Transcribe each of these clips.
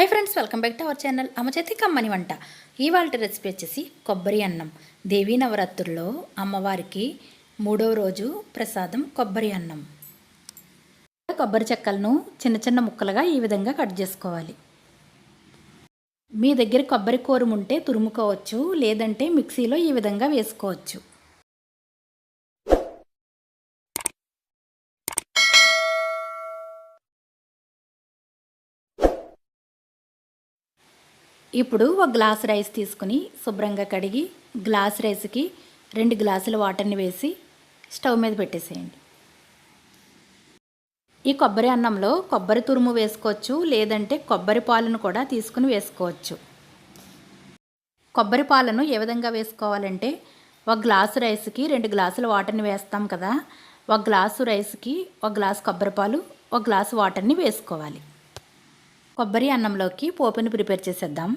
Hi friends welcome back to our channel అమ్మచేతి కమ్మని వంట. ఇవాళ రెసిపీ వచ్చేసి కొబ్బరి అన్నం. దేవీ నవరాత్రుల్లో అమ్మవారికి మూడవ రోజు ప్రసాదం కొబ్బరి అన్నం. కొబ్బరి చెక్కలను చిన్న చిన్న ముక్కలుగా ఈ విధంగా కట్ చేసుకోవాలి. మీ దగ్గర కొబ్బరి కోరుముంటే ఉంటే తురుముకోవచ్చు లేదంటే మిక్సీలో ఈ విధంగా వేసుకోవచ్చు. ఇప్పుడు ఒక గ్లాస్ రైస్ తీసుకుని శుభ్రంగా కడిగి గ్లాస్ రైస్కి రెండు గ్లాసుల వాటర్ని వేసి స్టవ్ మీద పెట్టేసేయండి. ఈ కొబ్బరి అన్నంలో కొబ్బరి తురుము వేసుకోవచ్చు లేదంటే కొబ్బరి పాలను కూడా తీసుకుని వేసుకోవచ్చు. కొబ్బరి పాలను ఏ విధంగా వేసుకోవాలంటే ఒక గ్లాసు రైస్కి రెండు గ్లాసుల వాటర్ని వేస్తాం కదా ఒక గ్లాసు రైస్కి ఒక గ్లాసు కొబ్బరి పాలు ఒక గ్లాసు వాటర్ని వేసుకోవాలి. కొబ్బరి అన్నంలోకి పోపుని ప్రిపేర్ చేసేద్దాం.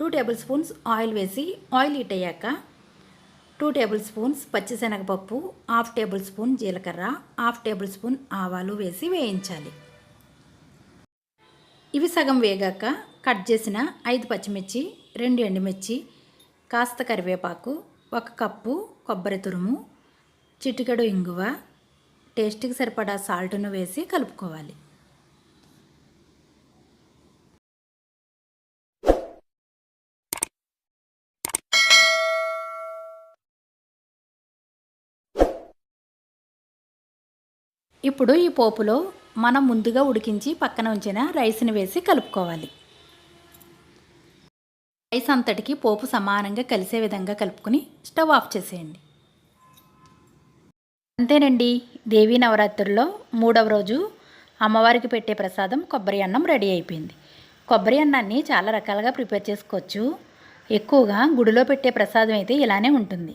టూ టేబుల్ స్పూన్స్ ఆయిల్ వేసి ఆయిల్ హీట్ అయ్యాక టూ టేబుల్ స్పూన్స్ పచ్చిశనగపప్పు హాఫ్ టేబుల్ స్పూన్ జీలకర్ర హాఫ్ టేబుల్ స్పూన్ ఆవాలు వేసి వేయించాలి. ఇవి సగం వేగాక కట్ చేసిన ఐదు పచ్చిమిర్చి రెండు ఎండుమిర్చి కాస్త కరివేపాకు ఒక కప్పు కొబ్బరి తురుము చిటికెడు ఇంగువ టేస్ట్కి సరిపడా సాల్ట్ను వేసి కలుపుకోవాలి. ఇప్పుడు ఈ పోపులో మనం ముందుగా ఉడికించి పక్కన ఉంచిన రైస్ని వేసి కలుపుకోవాలి. రైస్ అంతటికి పోపు సమానంగా కలిసే విధంగా కలుపుకొని స్టవ్ ఆఫ్ చేసేయండి. అంతేనండి దేవీ నవరాత్రుల్లో మూడవ రోజు అమ్మవారికి పెట్టే ప్రసాదం కొబ్బరి అన్నం రెడీ అయిపోయింది. కొబ్బరి అన్నాన్ని చాలా రకాలుగా ప్రిపేర్ చేసుకోవచ్చు. ఎక్కువగా గుడిలో పెట్టే ప్రసాదం అయితే ఇలానే ఉంటుంది.